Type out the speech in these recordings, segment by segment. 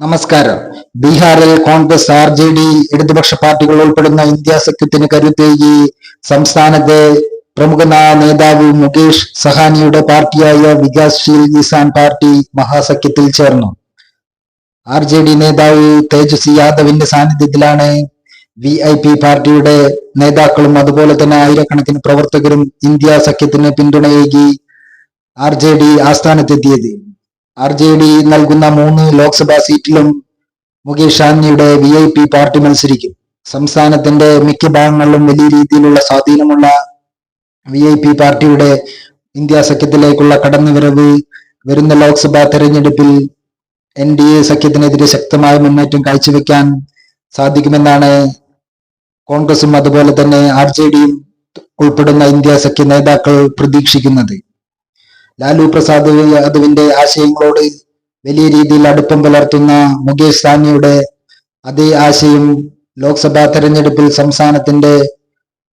നമസ്കാരം. ബീഹാറിൽ Congress R J D ഇടതുപക്ഷ പാർട്ടികൾ ഉൾപ്പെടുന്ന ഇന്ത്യ സഖ്യത്തിന് കരുത്തേകി സംസ്ഥാനത്തെ പ്രമുഖനായ നേതാവ് മുകേഷ് സഹാനിയുടെ പാർട്ടിയായ വികാസ്ശീൽ കിസാൻ പാർട്ടി മഹാസഖ്യത്തിൽ ചേർന്നു. ആർ ജെ ഡി നേതാവ് തേജസ്വി യാദവിന്റെ സാന്നിധ്യത്തിലാണ് വി ഐ പി പാർട്ടിയുടെ നേതാക്കളും അതുപോലെ തന്നെ ആയിരക്കണക്കിന് പ്രവർത്തകരും ഇന്ത്യ സഖ്യത്തിന് പിന്തുണയേകി ആർ ജെ ഡി ആസ്ഥാനത്തെത്തിയത്. ആർ ജെ ഡി നൽകുന്ന മൂന്ന് ലോക്സഭാ സീറ്റിലും മുകേഷ് സാഹ്നിയുടെ വി ഐ പി പാർട്ടി മത്സരിക്കും. സംസ്ഥാനത്തിന്റെ മിക്ക ഭാഗങ്ങളിലും വലിയ രീതിയിലുള്ള സ്വാധീനമുള്ള വി ഐ പി പാർട്ടിയുടെ ഇന്ത്യ സഖ്യത്തിലേക്കുള്ള കടന്നുവരവ് വരുന്ന ലോക്സഭാ തെരഞ്ഞെടുപ്പിൽ എൻ ഡി എ സഖ്യത്തിനെതിരെ ശക്തമായ മുന്നേറ്റം കാഴ്ചവെക്കാൻ സാധിക്കുമെന്നാണ് കോൺഗ്രസും അതുപോലെ തന്നെ ആർ ജെ ഡിയും ഉൾപ്പെടുന്ന ഇന്ത്യ സഖ്യ നേതാക്കൾ പ്രതീക്ഷിക്കുന്നത്. ലാലു പ്രസാദ് യാദവിന്റെ ആശയങ്ങളോട് വലിയ രീതിയിൽ അടുപ്പം പുലർത്തുന്ന മുകേഷ് സാനിയുടെ അതേ ആശയം ലോക്സഭാ തെരഞ്ഞെടുപ്പിൽ സംസ്ഥാനത്തിന്റെ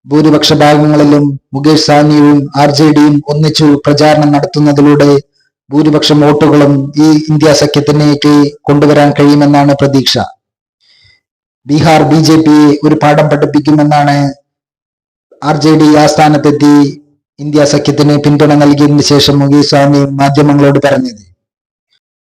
ഭൂരിപക്ഷ ഭാഗങ്ങളിലും മുകേഷ് സാനിയും ആർ ജെ ഡിയും ഒന്നിച്ചു പ്രചാരണം നടത്തുന്നതിലൂടെ ഭൂരിപക്ഷം വോട്ടുകളും ഈ ഇന്ത്യ സഖ്യത്തിലേക്ക് കൊണ്ടുവരാൻ കഴിയുമെന്നാണ് പ്രതീക്ഷ. ബീഹാർ ബി ജെ പി ഒരു പാഠം പഠിപ്പിക്കുമെന്നാണ് ആർ ജെ ഡി ആസ്ഥാനത്തെത്തി ഇന്ത്യ സഖ്യത്തിന് പിന്തുണ നൽകിയതിനു ശേഷം മുകേഷ് സ്വാമി മാധ്യമങ്ങളോട് പറഞ്ഞത്.